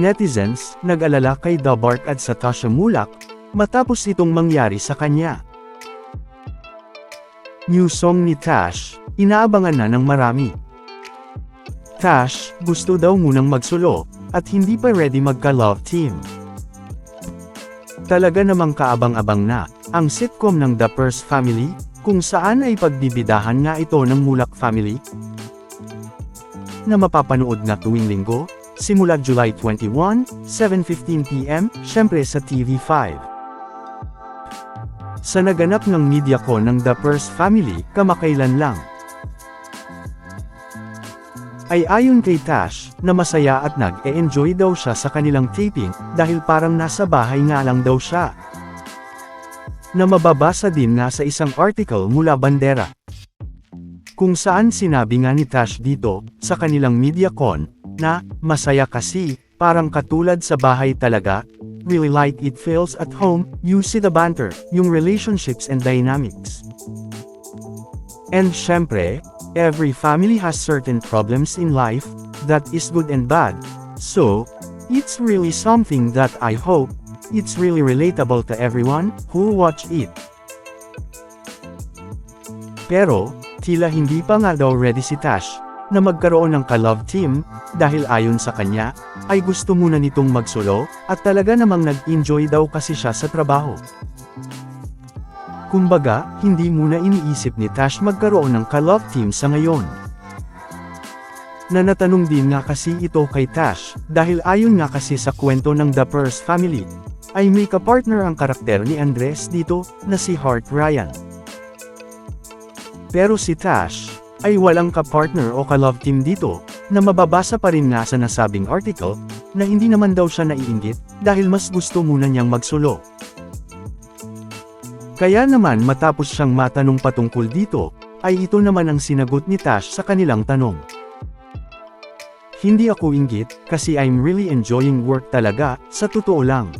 Netizens, nag-alala kay Dabart at sa Tasha Mulak, matapos itong mangyari sa kanya. New song ni Tash, inaabangan na ng marami. Tash, gusto daw munang magsulo, at hindi pa ready magka-love team. Talaga namang kaabang-abang na, ang sitcom ng The Purse Family, kung saan ay pagbibidahan nga ito ng Mulak Family, na mapapanood na tuwing linggo, simula July 21, 7.15pm, syempre sa TV5. Sa naganap ng MediaCon ng The Purse Family, kamakailan lang. Ay ayon kay Tash, na masaya at nag-e-enjoy daw siya sa kanilang taping, dahil parang nasa bahay nga lang daw siya. Na mababasa din nga sa isang article mula Bandera. Kung saan sinabi nga ni Tash dito, sa kanilang MediaCon, na, masaya kasi, parang katulad sa bahay talaga, really like it feels at home, you see the banter, yung relationships and dynamics. And syempre, every family has certain problems in life, that is good and bad, so, it's really something that I hope, it's really relatable to everyone, who watch it. Pero, tila hindi pa nga daw ready si Tash, na magkaroon ng ka-love team, dahil ayon sa kanya, ay gusto muna nitong magsulo, at talaga namang nag-enjoy daw kasi siya sa trabaho. Kumbaga, hindi muna iniisip ni Tash magkaroon ng ka-love team sa ngayon. Na natanong din nga kasi ito kay Tash, dahil ayon nga kasi sa kwento ng The Purse family, ay may kapartner ang karakter ni Andres dito, na si Hart Ryan. Pero si Tash, ay walang kapartner o ka-love team dito, na mababasa pa rin nga sa nasabing article, na hindi naman daw siya naiinggit, dahil mas gusto muna niyang magsulo. Kaya naman matapos siyang matanong patungkol dito, ay ito naman ang sinagot ni Tash sa kanilang tanong. Hindi ako inggit, kasi I'm really enjoying work talaga, sa totoo lang.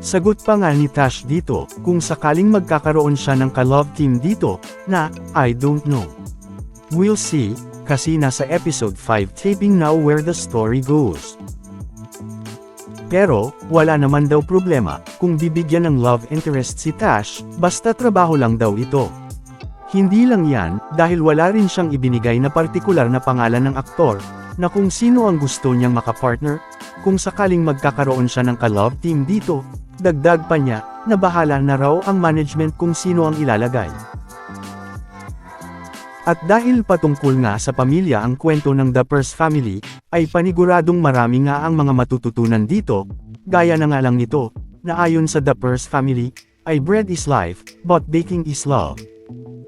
Sagot pa nga ni Tash dito, kung sakaling magkakaroon siya ng ka-love team dito, na, I don't know. We'll see, kasi nasa episode 5 taping now where the story goes. Pero, wala naman daw problema, kung bibigyan ng love interest si Tash, basta trabaho lang daw ito. Hindi lang yan, dahil wala rin siyang ibinigay na partikular na pangalan ng aktor, na kung sino ang gusto niyang makapartner, kung sakaling magkakaroon siya ng ka-love team dito, dagdag pa niya, na bahala na raw ang management kung sino ang ilalagay. At dahil patungkol nga sa pamilya ang kwento ng The Purse family, ay paniguradong marami nga ang mga matututunan dito, gaya na nga lang nito, na ayon sa The Purse family, ay bread is life, but baking is love.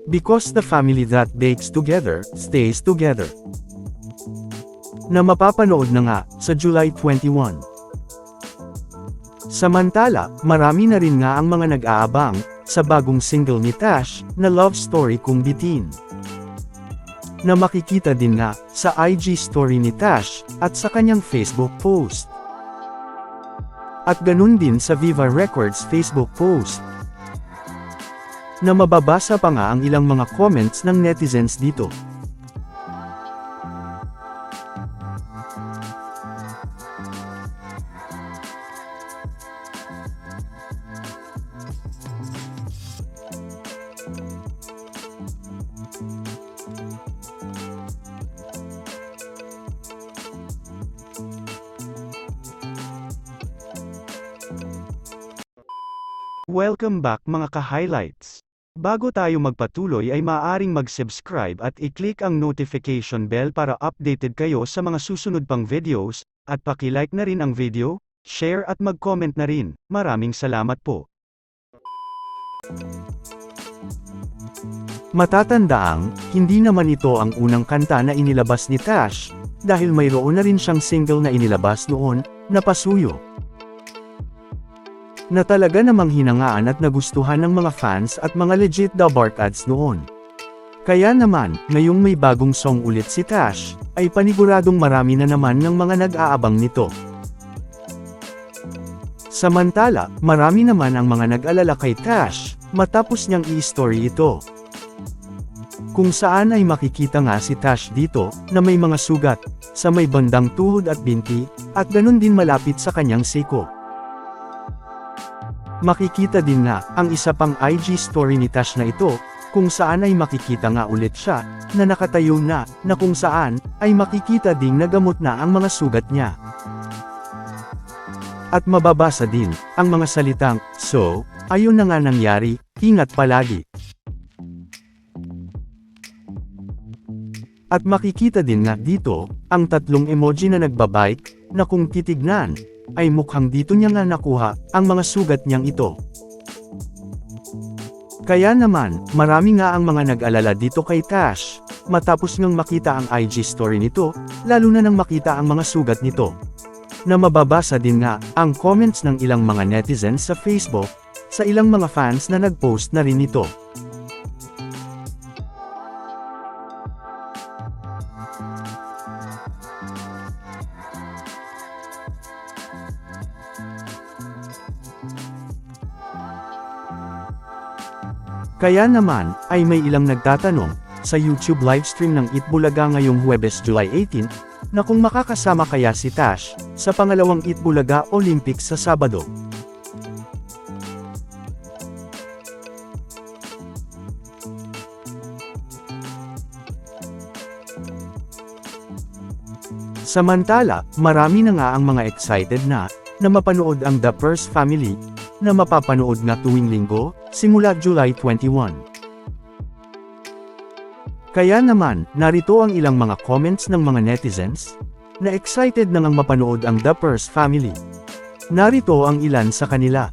Because the family that bakes together, stays together. Na mapapanood na nga, sa July 21. Samantala, marami na rin nga ang mga nag-aabang, sa bagong single ni Tash, na love story kung bitin na makikita din nga sa IG story ni Tash at sa kanyang Facebook post. At ganun din sa Viva Records Facebook post. Na mababasa pa nga ang ilang mga comments ng netizens dito. Welcome back mga ka-highlights. Bago tayo magpatuloy ay maaaring mag-subscribe at i-click ang notification bell para updated kayo sa mga susunod pang videos, at paki-like na rin ang video, share at mag-comment na rin. Maraming salamat po. Matatandaang, hindi naman ito ang unang kanta na inilabas ni Tash, dahil mayroon na rin siyang single na inilabas noon, na Pasuyo na talaga namang hinangaan at nagustuhan ng mga fans at mga legit Dabart ads noon. Kaya naman, ngayong may bagong song ulit si Tash, ay paniguradong marami na naman ng mga nag-aabang nito. Samantala, marami naman ang mga nag-alala kay Tash, matapos niyang i-story ito. Kung saan ay makikita nga si Tash dito, na may mga sugat, sa may bandang tuhod at binti, at ganun din malapit sa kanyang siko. Makikita din na, ang isa pang IG story ni Tash na ito, kung saan ay makikita nga ulit siya, na nakatayo na, na kung saan, ay makikita ding nagamot na ang mga sugat niya. At mababasa din, ang mga salitang, so, ayun na nga nangyari, ingat palagi. At makikita din nga dito, ang tatlong emoji na nagbabike, na kung titignan, ay mukhang dito niya nga nakuha, ang mga sugat niyang ito. Kaya naman, marami nga ang mga nag-alala dito kay Tash, matapos ngang makita ang IG story nito, lalo na nang makita ang mga sugat nito. Na mababasa din nga, ang comments ng ilang mga netizens sa Facebook, sa ilang mga fans na nag-post na rin nito. Kaya naman, ay may ilang nagtatanong, sa YouTube livestream ng Itbulaga ngayong Huwebes July 18, na kung makakasama kaya si Tash, sa pangalawang Itbulaga Olympics sa Sabado. Samantala, marami na nga ang mga excited na, na mapanood ang The Purse Family, na mapapanood nga tuwing linggo, simula July 21. Kaya naman, narito ang ilang mga comments ng mga netizens, na excited na ngang mapanood ang The Purse Family. Narito ang ilan sa kanila.